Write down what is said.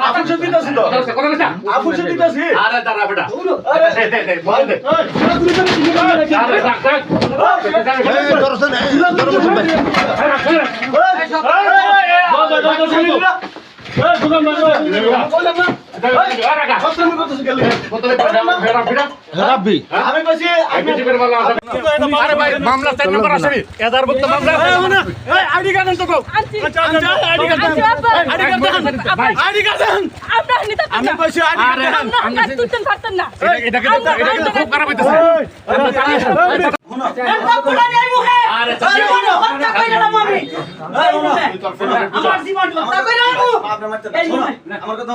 আফুল শুদ্ধি তো ছিল আফুল শুদ্ধি তো ছিল আরে দাঁড়া বেটা আরে দে দে দে বল দে আরে ডাক ডাক দর্শন দর্শন ভাই আমার জীবন মারতে আমার কথা